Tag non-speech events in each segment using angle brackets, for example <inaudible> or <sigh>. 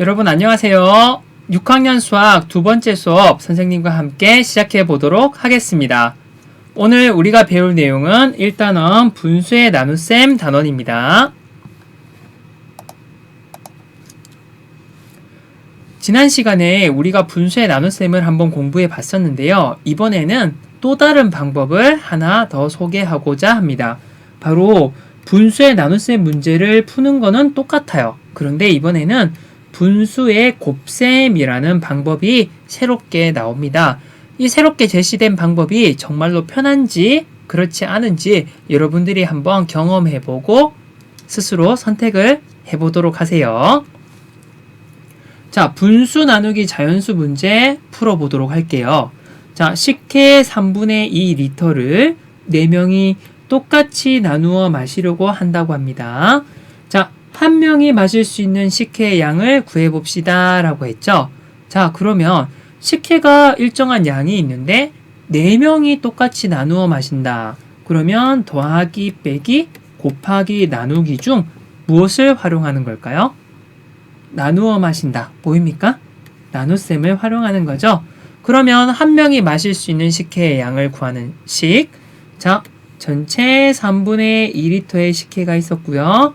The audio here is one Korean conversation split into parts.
여러분 안녕하세요. 6학년 수학 두 번째 수업 선생님과 함께 시작해 보도록 하겠습니다. 오늘 우리가 배울 내용은 1단원 분수의 나눗셈 단원입니다. 지난 시간에 우리가 분수의 나눗셈을 한번 공부해 봤었는데요. 이번에는 또 다른 방법을 하나 더 소개하고자 합니다. 바로 분수의 나눗셈 문제를 푸는 거는 똑같아요. 그런데 이번에는 분수의 곱셈이라는 방법이 새롭게 나옵니다. 이 새롭게 제시된 방법이 정말로 편한지 그렇지 않은지 여러분들이 한번 경험해보고 스스로 선택을 해보도록 하세요. 자, 분수 나누기 자연수 문제 풀어보도록 할게요. 자, 식혜 3분의 2 리터를 4명이 똑같이 나누어 마시려고 한다고 합니다. 자, 한 명이 마실 수 있는 식혜의 양을 구해 봅시다. 라고 했죠. 자, 그러면 식혜가 일정한 양이 있는데 4명이 똑같이 나누어 마신다. 그러면 더하기, 빼기, 곱하기, 나누기 중 무엇을 활용하는 걸까요? 나누어 마신다. 보입니까? 나눗셈을 활용하는 거죠. 그러면 한 명이 마실 수 있는 식혜의 양을 구하는 식. 자, 전체 3분의 2리터의 식혜가 있었고요.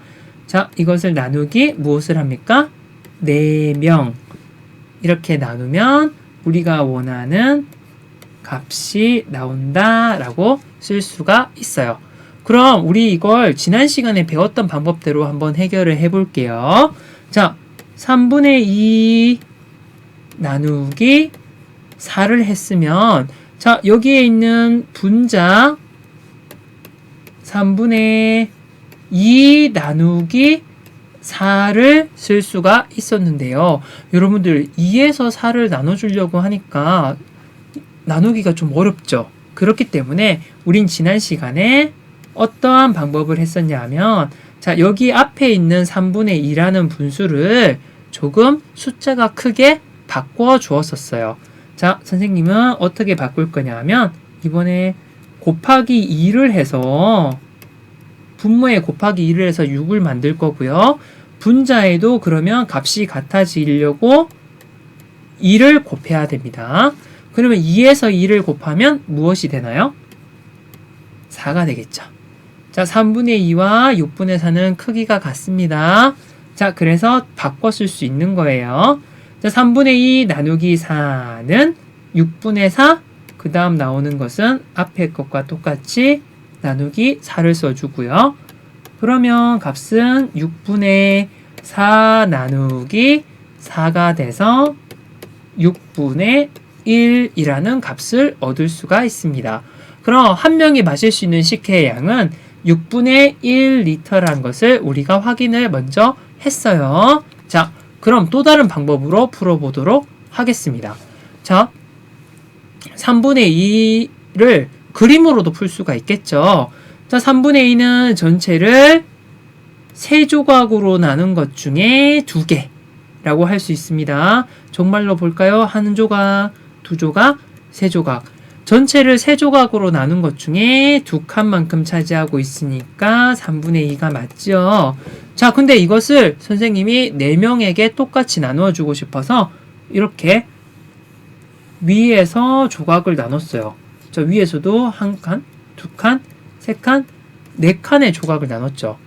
자, 이것을 나누기 무엇을 합니까? 4명. 이렇게 나누면 우리가 원하는 값이 나온다라고 쓸 수가 있어요. 그럼 우리 이걸 지난 시간에 배웠던 방법대로 한번 해결을 해 볼게요. 자, 3분의 2 나누기 4를 했으면 자, 여기에 있는 분자 3분의 2 나누기 4를 쓸 수가 있었는데요. 여러분들 2에서 4를 나눠주려고 하니까 나누기가 좀 어렵죠. 그렇기 때문에 우린 지난 시간에 어떠한 방법을 했었냐 하면 자 여기 앞에 있는 3분의 2라는 분수를 조금 숫자가 크게 바꿔 주었었어요. 자 선생님은 어떻게 바꿀 거냐 하면 이번에 곱하기 2를 해서 분모에 곱하기 2를 해서 6을 만들 거고요. 분자에도 그러면 값이 같아지려고 2를 곱해야 됩니다. 그러면 2에서 2를 곱하면 무엇이 되나요? 4가 되겠죠. 자, 3분의 2와 6분의 4는 크기가 같습니다. 자, 그래서 쓸수 있는 거예요. 자, 3분의 2 나누기 4는 6분의 4, 그 다음 나오는 것은 앞에 것과 똑같이 나누기 4를 써주고요. 그러면 값은 6분의 4 나누기 4가 돼서 6분의 1이라는 값을 얻을 수가 있습니다. 그럼 한 명이 마실 수 있는 식혜의 양은 6분의 1리터라는 것을 우리가 확인을 먼저 했어요. 자, 그럼 또 다른 방법으로 풀어보도록 하겠습니다. 자, 3분의 2를 그림으로도 풀 수가 있겠죠. 자, 3분의 2는 전체를 세 조각으로 나눈 것 중에 두 개라고 할 수 있습니다. 정말로 볼까요? 한 조각, 두 조각, 세 조각. 전체를 세 조각으로 나눈 것 중에 두 칸만큼 차지하고 있으니까 3분의 2가 맞죠. 자, 근데 이것을 선생님이 4명에게 똑같이 나누어 주고 싶어서 이렇게 위에서 조각을 나눴어요. 저 위에서도 한 칸, 두 칸, 세 칸, 네 칸의 조각을 나눴죠.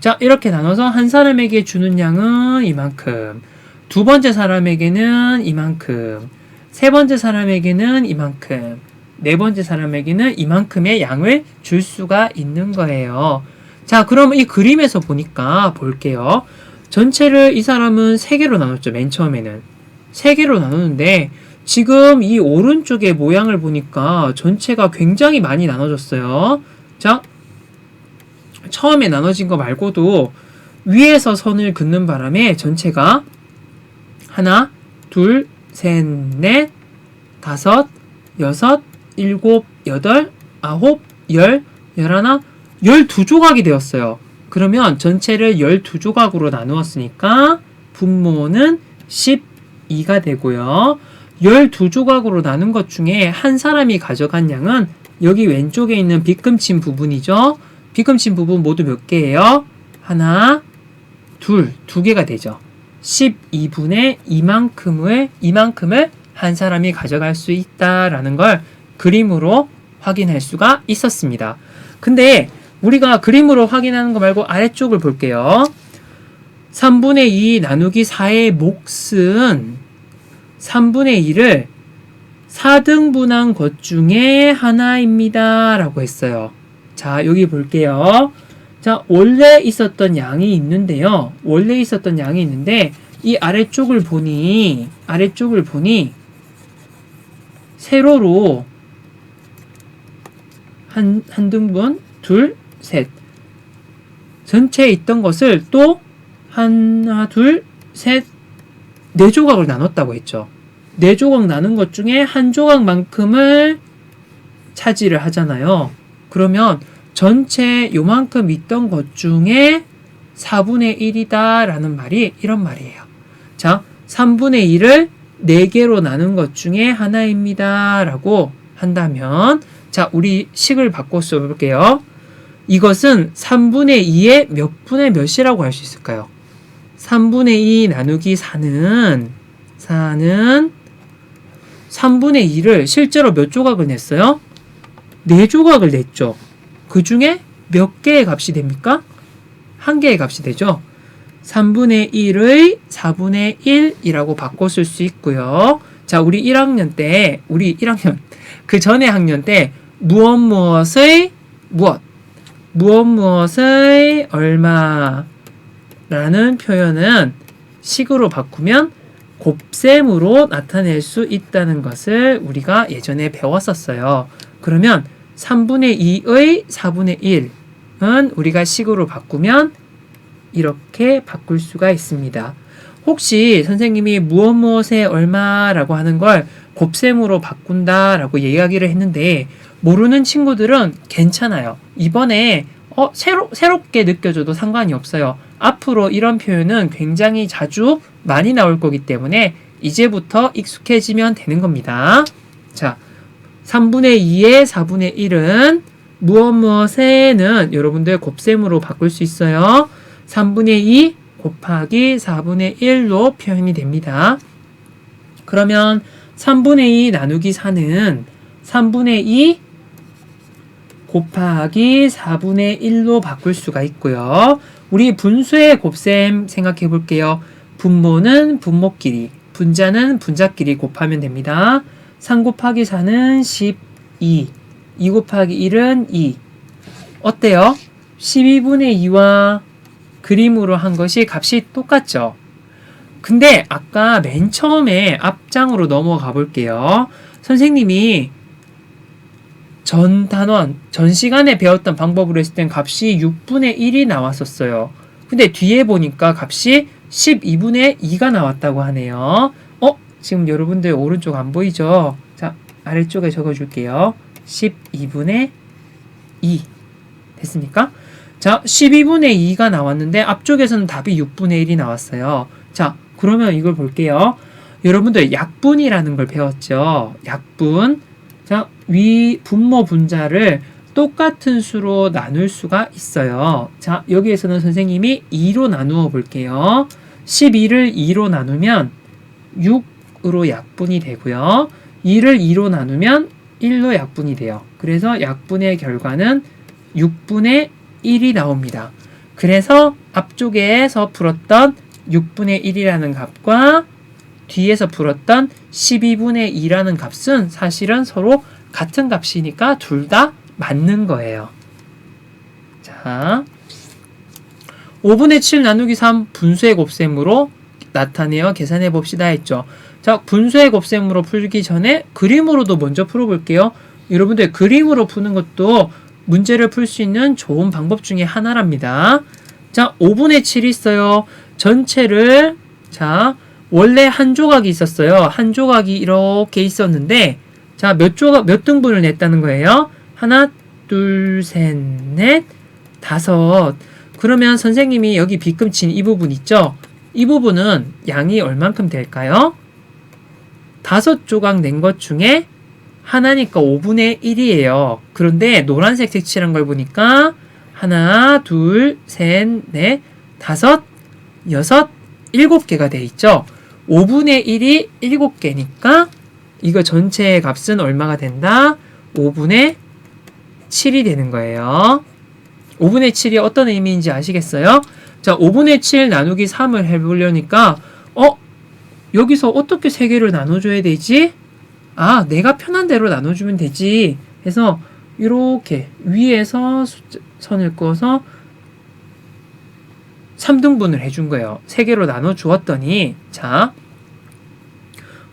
자, 이렇게 나눠서 한 사람에게 주는 양은 이만큼, 두 번째 사람에게는 이만큼, 세 번째 사람에게는 이만큼, 네 번째 사람에게는 이만큼의 양을 줄 수가 있는 거예요. 자, 그럼 이 그림에서 보니까 볼게요. 전체를 이 사람은 세 개로 나눴죠. 맨 처음에는. 세 개로 나누는데, 지금 이 오른쪽의 모양을 보니까 전체가 굉장히 많이 나눠졌어요. 자, 처음에 나눠진 거 말고도 위에서 선을 긋는 바람에 전체가 하나, 둘, 셋, 넷, 다섯, 여섯, 일곱, 여덟, 아홉, 열, 열하나, 열두 조각이 되었어요. 그러면 전체를 열두 조각으로 나누었으니까 분모는 12가 되고요. 12조각으로 나눈 것 중에 한 사람이 가져간 양은 여기 왼쪽에 있는 빗금친 부분이죠. 빗금친 부분 모두 몇 개예요? 하나, 둘, 두 개가 되죠. 12분의 이만큼을 이만큼을 한 사람이 가져갈 수 있다라는 걸 그림으로 확인할 수가 있었습니다. 근데 우리가 그림으로 확인하는 거 말고 아래쪽을 볼게요. 3분의 2 나누기 4의 몫은 3분의 2를 4등분한 것 중에 하나입니다. 라고 했어요. 자, 여기 볼게요. 자, 원래 있었던 양이 있는데요. 원래 있었던 양이 있는데, 이 아래쪽을 보니, 아래쪽을 보니, 세로로 한, 한 등분, 둘, 셋. 전체에 있던 것을 또 하나, 둘, 셋, 네 조각을 나눴다고 했죠. 네 조각 나눈 것 중에 한 조각만큼을 차지를 하잖아요. 그러면 전체 요만큼 있던 것 중에 4분의 1이다 라는 말이 이런 말이에요. 자, 3분의 1을 4개로 나눈 것 중에 하나입니다. 라고 한다면, 자, 우리 식을 바꿔 써볼게요. 이것은 3분의 2의 몇 분의 몇이라고 할 수 있을까요? 3분의 2 나누기 4는, 4는 3분의 2를 실제로 몇 조각을 냈어요? 4조각을 냈죠. 그 중에 몇 개의 값이 됩니까? 한 개의 값이 되죠. 3분의 1의 4분의 1이라고 바꿔 쓸 수 있고요. 자, 우리 1학년 때, 우리 1학년, 그 전에 학년 때 무엇 무엇의 무엇, 무엇 무엇의 얼마 라는 표현은 식으로 바꾸면 곱셈으로 나타낼 수 있다는 것을 우리가 예전에 배웠었어요. 그러면 3분의 2의 4분의 1은 우리가 식으로 바꾸면 이렇게 바꿀 수가 있습니다. 혹시 선생님이 무엇 무엇의 얼마라고 하는 걸 곱셈으로 바꾼다라고 이야기를 했는데 모르는 친구들은 괜찮아요. 이번에 어, 새로, 새롭게 느껴져도 상관이 없어요. 앞으로 이런 표현은 굉장히 자주 많이 나올 거기 때문에 이제부터 익숙해지면 되는 겁니다. 자, 3분의 2의 4분의 1은 무엇 무엇에는 여러분들 곱셈으로 바꿀 수 있어요. 3분의 2 곱하기 4분의 1로 표현이 됩니다. 그러면 3분의 2 나누기 4는 3분의 2 곱하기 4분의 1로 바꿀 수가 있고요. 우리 분수의 곱셈 생각해 볼게요. 분모는 분모끼리, 분자는 분자끼리 곱하면 됩니다. 3 곱하기 4는 12, 2 곱하기 1은 2. 어때요? 12분의 2와 그림으로 한 것이 값이 똑같죠? 근데 아까 맨 처음에 앞장으로 넘어가 볼게요. 선생님이 전 단원, 전 시간에 배웠던 방법으로 했을 땐 값이 6분의 1이 나왔었어요. 근데 뒤에 보니까 값이 12분의 2가 나왔다고 하네요. 어? 지금 여러분들 오른쪽 안 보이죠? 자, 아래쪽에 적어줄게요. 12분의 2. 됐습니까? 자, 12분의 2가 나왔는데 앞쪽에서는 답이 6분의 1이 나왔어요. 자, 그러면 이걸 볼게요. 여러분들 약분이라는 걸 배웠죠? 약분. 자, 위 분모 분자를 똑같은 수로 나눌 수가 있어요. 자, 여기에서는 선생님이 2로 나누어 볼게요. 12를 2로 나누면 6으로 약분이 되고요. 2를 2로 나누면 1로 약분이 돼요. 그래서 약분의 결과는 6분의 1이 나옵니다. 그래서 앞쪽에서 풀었던 6분의 1이라는 값과 뒤에서 풀었던 12분의 2라는 값은 사실은 서로 같은 값이니까 둘 다 맞는 거예요. 자, 5분의 7 나누기 3 분수의 곱셈으로 나타내어 계산해 봅시다 했죠. 자, 분수의 곱셈으로 풀기 전에 그림으로도 먼저 풀어볼게요. 여러분들 그림으로 푸는 것도 문제를 풀 수 있는 좋은 방법 중에 하나랍니다. 자, 5분의 7이 있어요. 전체를 자, 원래 한 조각이 있었어요. 한 조각이 이렇게 있었는데 자, 몇 조각 몇 등분을 냈다는 거예요? 하나, 둘, 셋, 넷, 다섯. 그러면 선생님이 여기 빗금 친 이 부분 있죠? 이 부분은 양이 얼만큼 될까요? 다섯 조각 낸 것 중에 하나니까 5분의 1이에요. 그런데 노란색 색칠한 걸 보니까 하나, 둘, 셋, 넷, 다섯, 여섯, 7개가 돼 있죠. 5분의 1이 7개니까 이거 전체의 값은 얼마가 된다? 5분의 7이 되는 거예요. 5분의 7이 어떤 의미인지 아시겠어요? 자, 5분의 7 나누기 3을 해보려니까, 어? 여기서 어떻게 세 개를 나눠줘야 되지? 아, 내가 편한 대로 나눠주면 되지. 해서, 이렇게 위에서 선을 그어서 3등분을 해준 거예요. 세 개로 나눠 주었더니, 자,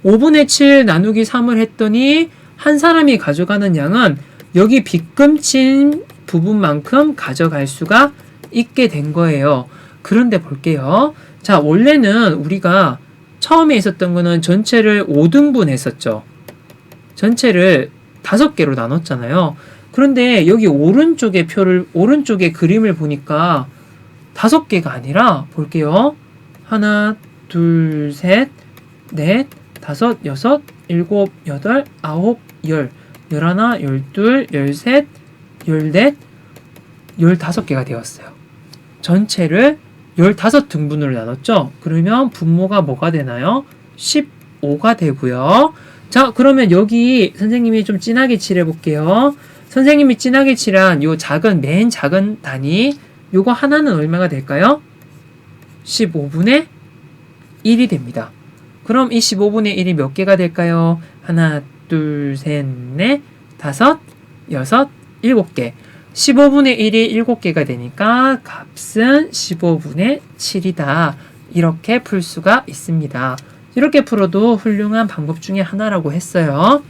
5분의 7 나누기 3을 했더니, 한 사람이 가져가는 양은 여기 빗금친 부분만큼 가져갈 수가 있게 된 거예요. 그런데 볼게요. 자, 원래는 우리가 처음에 있었던 거는 전체를 5등분 했었죠. 전체를 5개로 나눴잖아요. 그런데 여기 오른쪽에 표를, 오른쪽에 그림을 보니까 5개가 아니라 볼게요. 하나, 둘, 셋, 넷, 다섯, 여섯, 일곱, 여덟, 아홉, 열, 열하나, 열둘, 열셋, 열넷, 열다섯 개가 되었어요. 전체를 15등분으로 나눴죠? 그러면 분모가 뭐가 되나요? 15가 되고요. 자, 그러면 여기 선생님이 좀 진하게 칠해 볼게요. 선생님이 진하게 칠한 요 작은, 맨 작은 단위, 요거 하나는 얼마가 될까요? 15분의 1이 됩니다. 그럼 이 15분의 1이 몇 개가 될까요? 하나, 둘, 셋, 넷, 다섯, 여섯, 일곱 개. 15분의 1이 7개가 되니까 값은 15분의 7이다. 이렇게 풀 수가 있습니다. 이렇게 풀어도 훌륭한 방법 중에 하나라고 했어요.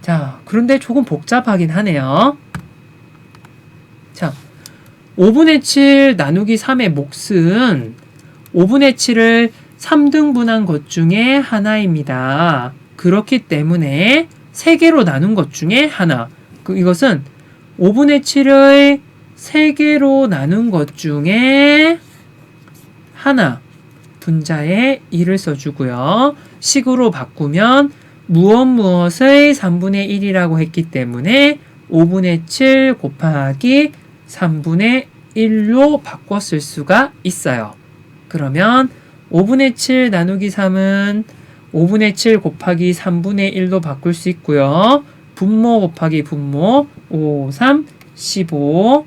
자, 그런데 조금 복잡하긴 하네요. 자, 5분의 7 나누기 3의 몫은 5분의 7을 3등분한 것 중에 하나입니다. 그렇기 때문에 3개로 나눈 것 중에 하나. 그 이것은 5분의 7을 3개로 나눈 것 중에 하나 분자에 1을 써주고요. 식으로 바꾸면 무엇 무엇의 3분의 1이라고 했기 때문에 5분의 7 곱하기 3분의 1로 바꿨을 수가 있어요. 그러면 5분의 7 나누기 3은 5분의 7 곱하기 3분의 1로 바꿀 수 있고요. 분모 곱하기 분모 5, 3, 15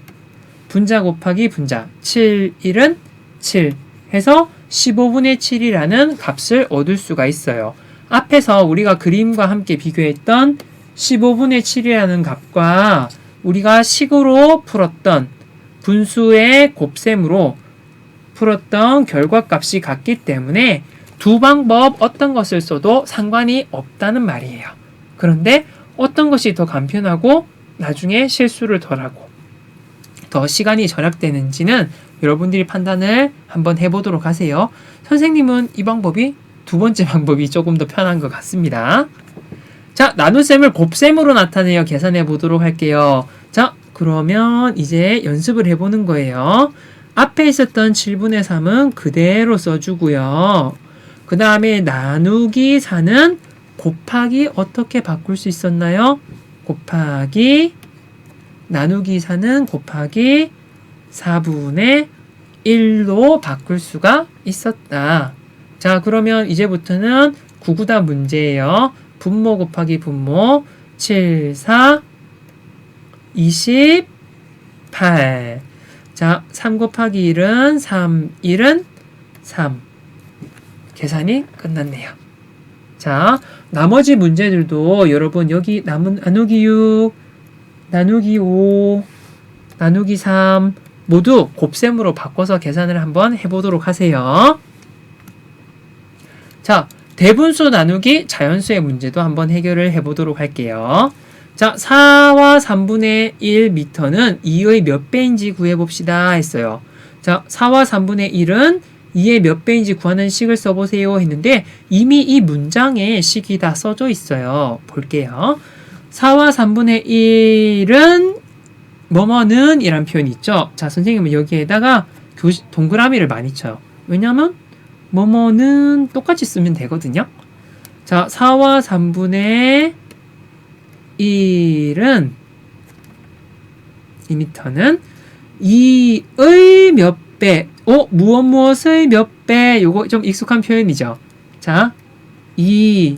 분자 곱하기 분자 7, 1은 7 해서 15분의 7이라는 값을 얻을 수가 있어요. 앞에서 우리가 그림과 함께 비교했던 15분의 7이라는 값과 우리가 식으로 풀었던 분수의 곱셈으로 풀었던 결과값이 같기 때문에 두 방법 어떤 것을 써도 상관이 없다는 말이에요. 그런데 어떤 것이 더 간편하고 나중에 실수를 덜하고 더 시간이 절약되는지는 여러분들이 판단을 한번 해보도록 하세요. 선생님은 이 방법이 두 번째 <laughs> 방법이 조금 더 편한 것 같습니다. 자, 나눗셈을 곱셈으로 나타내어 계산해 보도록 할게요. 자, 그러면 이제 연습을 해보는 거예요. 앞에 있었던 7분의 3은 그대로 써주고요. 그 다음에 나누기 4는 곱하기 어떻게 바꿀 수 있었나요? 곱하기 나누기 4는 곱하기 4분의 1로 바꿀 수가 있었다. 자, 그러면 이제부터는 구구다 문제예요. 분모 곱하기 분모 7, 4, 28. 자, 3 곱하기 1은 3, 1은 3. 계산이 끝났네요. 자, 나머지 문제들도 여러분 여기 남은 나누기 6, 나누기 5, 나누기 3 모두 곱셈으로 바꿔서 계산을 한번 해보도록 하세요. 자, 대분수 나누기 자연수의 문제도 한번 해결을 해보도록 할게요. 자, 4와 3분의 1 미터는 2의 몇 배인지 구해봅시다 했어요. 자, 4와 3분의 1은 2의 몇 배인지 구하는 식을 써보세요 했는데 이미 이 문장에 식이 다 써져 있어요. 볼게요. 4와 3분의 1은 뭐뭐는 이란 표현이 있죠. 자, 선생님은 여기에다가 동그라미를 많이 쳐요. 왜냐하면 뭐뭐는 똑같이 쓰면 되거든요. 자, 4와 3분의 1은 2m는 2의 몇 배, 어, 무엇 무엇의 몇 배, 요거 좀 익숙한 표현이죠. 자, 이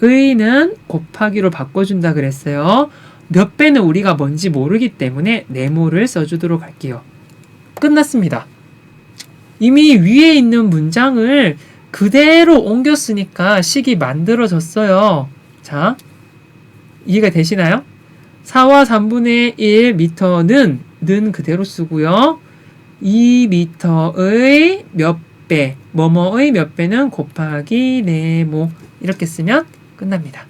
의는 곱하기로 바꿔준다 그랬어요. 몇 배는 우리가 뭔지 모르기 때문에 네모를 써주도록 할게요. 끝났습니다. 이미 위에 있는 문장을 그대로 옮겼으니까 식이 만들어졌어요. 자, 이해가 되시나요? 4와 3분의 1 미터는 는 그대로 쓰고요. 2 미터의 몇 배, 뭐뭐의 몇 배는 곱하기 네모 이렇게 쓰면 끝납니다.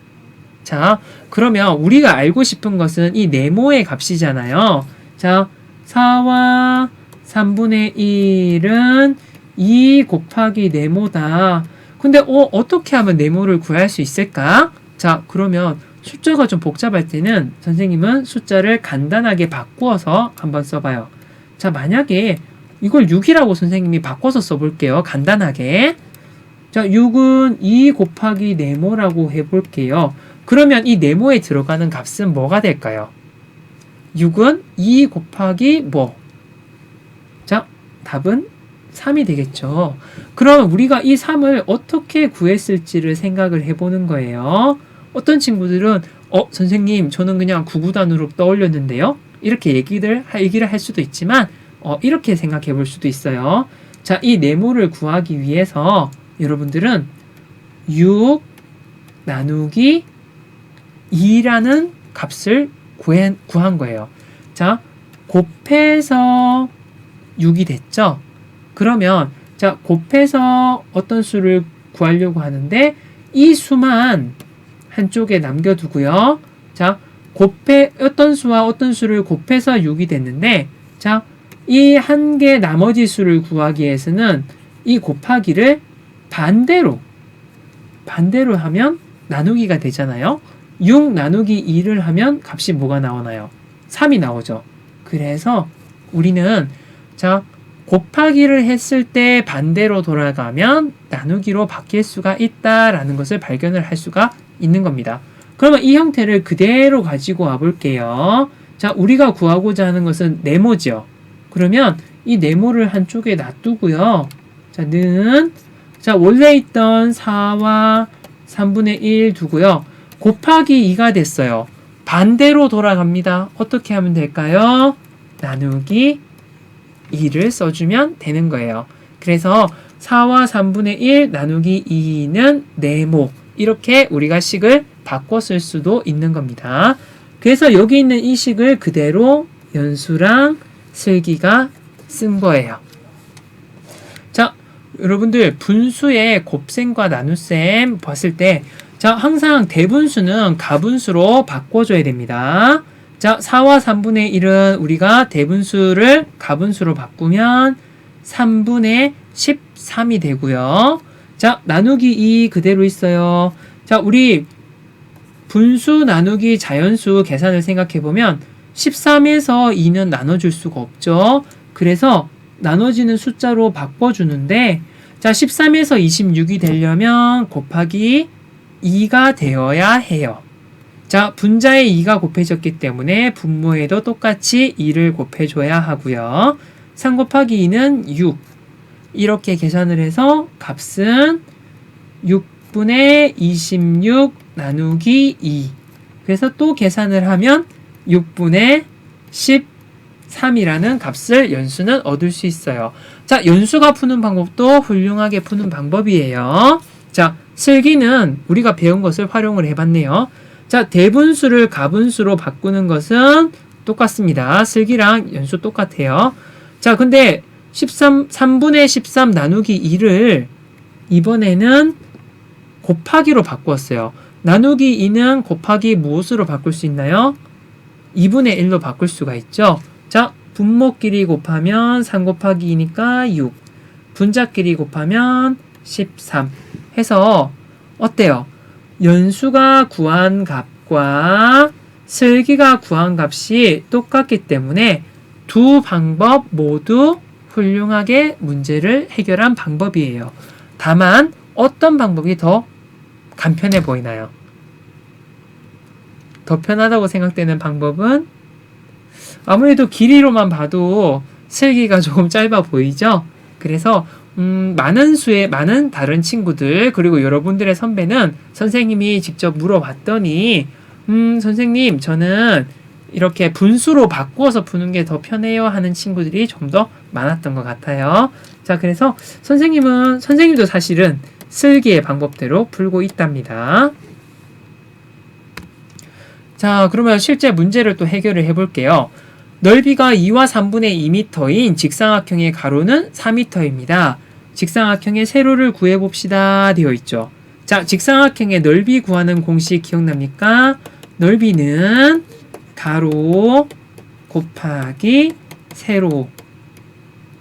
자, 그러면 우리가 알고 싶은 것은 이 네모의 값이잖아요. 자, 4와 3분의 1은 2 곱하기 네모다. 근데 어, 어떻게 하면 네모를 구할 수 있을까? 자, 그러면 숫자가 좀 복잡할 때는 선생님은 숫자를 간단하게 바꾸어서 한번 써봐요. 자, 만약에 이걸 6이라고 선생님이 바꿔서 써볼게요. 간단하게. 자, 6은 2 곱하기 네모라고 해볼게요. 그러면 이 네모에 들어가는 값은 뭐가 될까요? 6은 2 곱하기 뭐? 자, 답은 3이 되겠죠. 그럼 우리가 이 3을 어떻게 구했을지를 생각을 해보는 거예요. 어떤 친구들은 어 선생님 저는 그냥 구구단으로 떠올렸는데요. 이렇게 얘기를 얘기를 할 수도 있지만 어, 이렇게 생각해 볼 수도 있어요. 자, 이 네모를 구하기 위해서 여러분들은 6 나누기 2라는 값을 구한 거예요. 자, 곱해서 6이 됐죠? 그러면 자, 곱해서 어떤 수를 구하려고 하는데 이 수만 한쪽에 남겨두고요. 자, 곱해 어떤 수와 어떤 수를 곱해서 6이 됐는데 자, 이 한 개 나머지 수를 구하기 위해서는 이 곱하기를 반대로 반대로 하면 나누기가 되잖아요. 6 나누기 2를 하면 값이 뭐가 나오나요? 3이 나오죠. 그래서 우리는 자 곱하기를 했을 때 반대로 돌아가면 나누기로 바뀔 수가 있다라는 것을 발견을 할 수가 있는 겁니다. 그러면 이 형태를 그대로 가지고 와 볼게요. 자, 우리가 구하고자 하는 것은 네모죠. 그러면 이 네모를 한쪽에 놔두고요. 자, 는 자, 원래 있던 4와 3분의 1 두고요. 곱하기 2가 됐어요. 반대로 돌아갑니다. 어떻게 하면 될까요? 나누기 2를 써주면 되는 거예요. 그래서 4와 3분의 1 나누기 2는 네모. 이렇게 우리가 식을 쓸 수도 있는 겁니다. 그래서 여기 있는 이 식을 그대로 연수랑 슬기가 쓴 거예요. 자, 여러분들 분수의 곱셈과 나눗셈 봤을 때 자, 항상 대분수는 가분수로 바꿔줘야 됩니다. 자, 4와 3분의 1은 우리가 대분수를 가분수로 바꾸면 3분의 13이 되고요. 자, 나누기 2 그대로 있어요. 자, 우리 분수 나누기 자연수 계산을 생각해 보면 13에서 2는 나눠줄 수가 없죠. 그래서 나눠지는 숫자로 바꿔주는데 자 13에서 26이 되려면 곱하기 2가 되어야 해요. 자 분자에 2가 곱해졌기 때문에 분모에도 똑같이 2를 곱해줘야 하고요. 3 곱하기 2는 6 이렇게 계산을 해서 값은 6분의 26 나누기 2 그래서 또 계산을 하면 6분의 13이라는 값을 연수는 얻을 수 있어요. 자, 연수가 푸는 방법도 훌륭하게 푸는 방법이에요. 자, 슬기는 우리가 배운 것을 활용을 해봤네요. 자, 대분수를 가분수로 바꾸는 것은 똑같습니다. 슬기랑 연수 똑같아요. 자, 근데 13, 3분의 13 나누기 2를 이번에는 곱하기로 바꾸었어요. 나누기 2는 곱하기 무엇으로 바꿀 수 있나요? 2분의 1로 바꿀 수가 있죠. 자, 분모끼리 곱하면 3 곱하기 2니까 6. 분자끼리 곱하면 13. 해서 어때요? 연수가 구한 값과 슬기가 구한 값이 똑같기 때문에 두 방법 모두 훌륭하게 문제를 해결한 방법이에요. 다만 어떤 방법이 더 간편해 보이나요? 더 편하다고 생각되는 방법은 아무래도 길이로만 봐도 슬기가 <laughs> 조금 짧아 보이죠? 그래서 음, 많은 수의 많은 다른 친구들 그리고 여러분들의 선배는 선생님이 직접 물어봤더니 음, 선생님 저는 이렇게 분수로 바꾸어서 푸는 게 더 편해요 하는 친구들이 좀 더 많았던 것 같아요. 자, 그래서 선생님은 선생님도 사실은 슬기의 방법대로 풀고 있답니다. 자, 그러면 실제 문제를 또 해결을 해볼게요. 넓이가 2와 3분의 2m인 직사각형의 가로는 4m입니다. 직사각형의 세로를 구해봅시다. 되어 있죠. 자, 직사각형의 넓이 구하는 공식 기억납니까? 넓이는 가로 곱하기 세로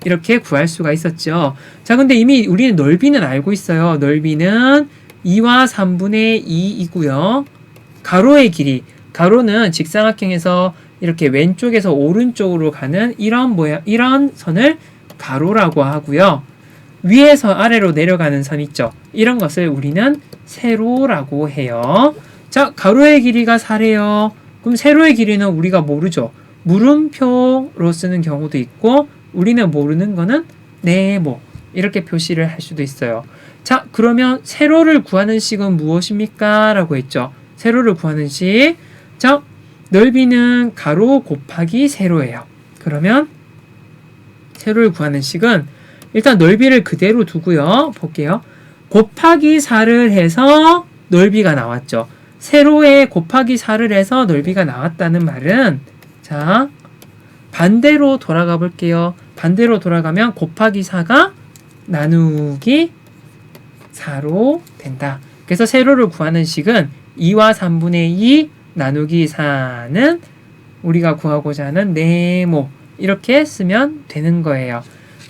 이렇게 구할 수가 있었죠. 자, 근데 이미 우리는 넓이는 알고 있어요. 넓이는 2와 3분의 2이고요. 가로의 길이 가로는 직사각형에서 이렇게 왼쪽에서 오른쪽으로 가는 이런 모양 이런 선을 가로라고 하고요. 위에서 아래로 내려가는 선 있죠. 이런 것을 우리는 세로라고 해요. 자, 가로의 길이가 4래요. 그럼 세로의 길이는 우리가 모르죠. 물음표로 쓰는 경우도 있고 우리는 모르는 거는 네모 이렇게 표시를 할 수도 있어요. 자, 그러면 세로를 구하는 식은 무엇입니까? 라고 했죠. 세로를 구하는 식. 자, 넓이는 가로 곱하기 세로예요. 그러면 세로를 구하는 식은 일단 넓이를 그대로 두고요. 볼게요. 곱하기 4를 해서 넓이가 나왔죠. 세로에 곱하기 4를 해서 넓이가 나왔다는 말은 자 반대로 돌아가 볼게요. 반대로 돌아가면 곱하기 4가 나누기 4로 된다. 그래서 세로를 구하는 식은 2와 3분의 2 나누기 4는 우리가 구하고자 하는 네모 이렇게 쓰면 되는 거예요.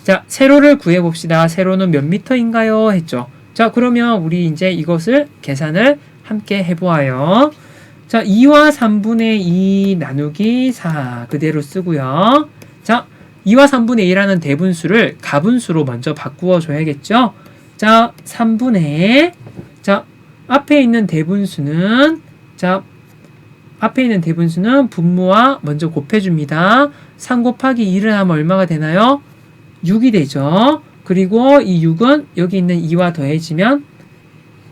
자, 세로를 구해 봅시다. 세로는 몇 미터인가요? 했죠. 자, 그러면 우리 이제 이것을 계산을 함께 해 보아요. 자, 2와 3분의 2 나누기 4 그대로 쓰고요. 자, 2와 3분의 2라는 대분수를 가분수로 먼저 바꾸어 줘야겠죠? 자, 3분의 자, 앞에 있는 대분수는 자, 앞에 있는 대분수는 분모와 먼저 곱해줍니다. 3 곱하기 2를 하면 얼마가 되나요? 6이 되죠. 그리고 이 6은 여기 있는 2와 더해지면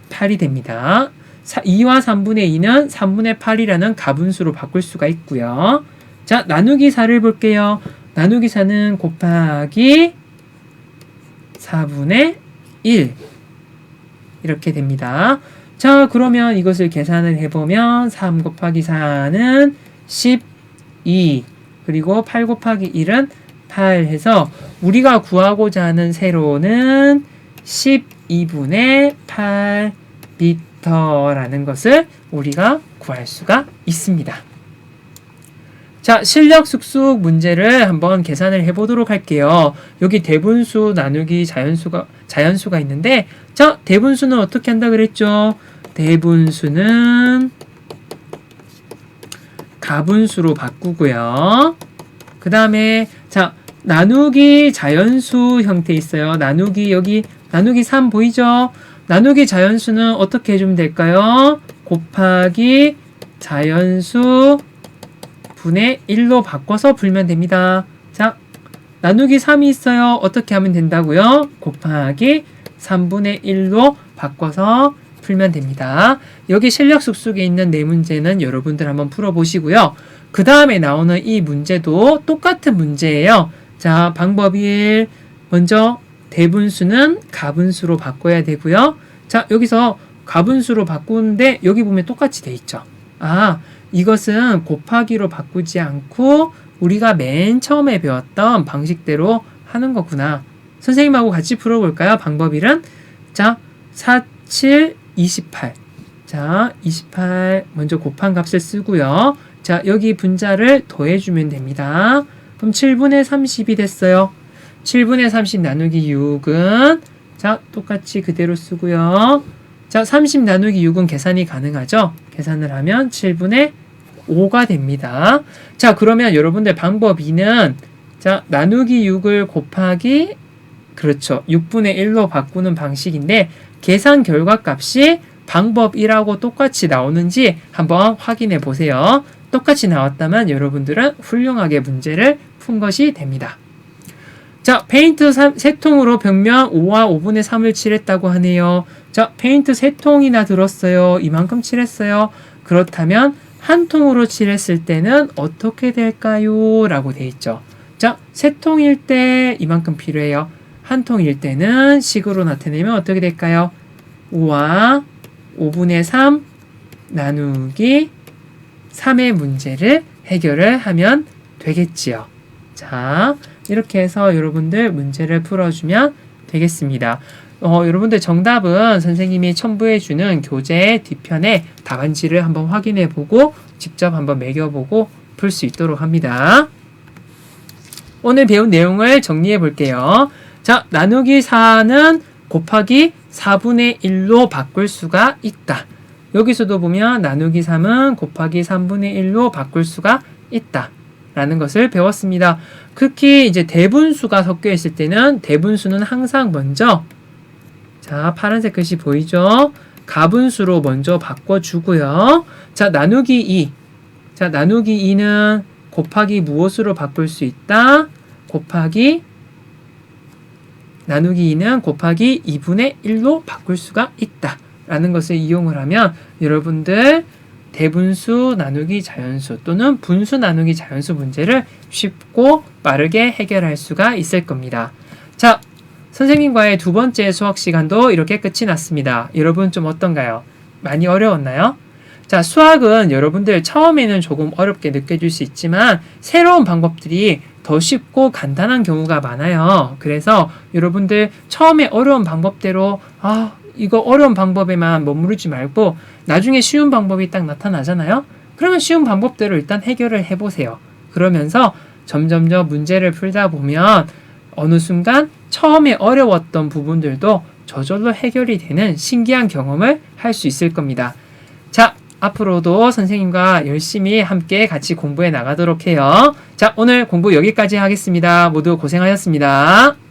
8이 됩니다. 2와 3분의 2는 3분의 8이라는 가분수로 바꿀 수가 있고요. 자, 나누기 4를 볼게요. 나누기 4는 곱하기 4분의 1 이렇게 됩니다. 자, 그러면 이것을 계산을 해보면 3 곱하기 4는 12 그리고 8 곱하기 1은 8 해서 우리가 구하고자 하는 세로는 12분의 8m라는 것을 우리가 구할 수가 있습니다. 자, 실력 숙숙 문제를 한번 계산을 해 보도록 할게요. 여기 대분수 나누기 자연수가, 자연수가 있는데, 자, 대분수는 어떻게 한다 그랬죠? 대분수는 가분수로 바꾸고요. 그 다음에, 자, 나누기 자연수 형태 있어요. 나누기, 여기, 나누기 3 보이죠? 나누기 자연수는 어떻게 해주면 될까요? 곱하기 자연수 분의 1로 바꿔서 풀면 됩니다. 자, 나누기 3이 있어요. 어떻게 하면 된다고요? 곱하기 3분의 1로 바꿔서 풀면 됩니다. 여기 실력 숲속에 있는 네 문제는 여러분들 한번 풀어보시고요. 그 다음에 나오는 이 문제도 똑같은 문제예요. 자, 방법 1. 먼저 대분수는 가분수로 바꿔야 되고요. 자, 여기서 가분수로 바꾸는데 여기 보면 똑같이 돼 있죠. 아, 이것은 곱하기로 바꾸지 않고 우리가 맨 처음에 배웠던 방식대로 하는 거구나. 선생님하고 같이 풀어볼까요? 방법 1은 자, 4, 7, 28. 자, 28 먼저 곱한 값을 쓰고요. 자, 여기 분자를 더해주면 됩니다. 그럼 7분의 30이 됐어요. 7분의 30 나누기 6은 자, 똑같이 그대로 쓰고요. 자, 30 나누기 6은 계산이 가능하죠? 계산을 하면 7분의 5가 됩니다. 자, 그러면 여러분들 방법 2는 자, 나누기 6을 곱하기 그렇죠. 6분의 1로 바꾸는 방식인데 계산 결과 값이 방법 1하고 똑같이 나오는지 한번 확인해 보세요. 똑같이 나왔다면 여러분들은 훌륭하게 문제를 푼 것이 됩니다. 자, 페인트 삼- 세 통으로 벽면 5와 5분의 3을 칠했다고 하네요. 자, 페인트 세 통이나 들었어요. 이만큼 칠했어요. 그렇다면 한 통으로 칠했을 때는 어떻게 될까요? 라고 돼 있죠. 자, 세 통일 때 이만큼 필요해요. 한 통일 때는 식으로 나타내면 어떻게 될까요? 5와 5분의 3 나누기 3의 문제를 해결을 하면 되겠지요. 자, 이렇게 해서 여러분들 문제를 풀어주면 되겠습니다. 어, 여러분들 정답은 선생님이 첨부해주는 교재 뒤편에 답안지를 한번 확인해보고 직접 한번 매겨보고 풀 수 있도록 합니다. 오늘 배운 내용을 정리해 볼게요. 자, 나누기 4는 곱하기 4분의 1로 바꿀 수가 있다. 여기서도 보면 나누기 3은 곱하기 3분의 1로 바꿀 수가 있다. 라는 것을 배웠습니다. 특히 이제 대분수가 섞여 있을 때는 대분수는 항상 먼저 자, 파란색 글씨 보이죠? 가분수로 먼저 바꿔주고요. 자, 나누기 2. 자, 나누기 2는 곱하기 무엇으로 바꿀 수 있다? 곱하기 나누기 2는 곱하기 2분의 1로 바꿀 수가 있다. 라는 것을 이용을 하면 여러분들 대분수 나누기 자연수 또는 분수 나누기 자연수 문제를 쉽고 빠르게 해결할 수가 있을 겁니다. 자, 선생님과의 두 번째 수학 시간도 이렇게 끝이 났습니다. 여러분 좀 어떤가요? 많이 어려웠나요? 자, 수학은 여러분들 처음에는 조금 어렵게 느껴질 수 있지만 새로운 방법들이 더 쉽고 간단한 경우가 많아요. 그래서 여러분들 처음에 어려운 방법대로 아, 이거 어려운 방법에만 머무르지 말고 나중에 쉬운 방법이 딱 나타나잖아요. 그러면 쉬운 방법대로 일단 해결을 해 보세요. 그러면서 점점점 문제를 풀다 보면 어느 순간 처음에 어려웠던 부분들도 저절로 해결이 되는 신기한 경험을 할 수 있을 겁니다. 자, 앞으로도 선생님과 열심히 함께 같이 공부해 나가도록 해요. 자, 오늘 공부 여기까지 하겠습니다. 모두 고생하셨습니다.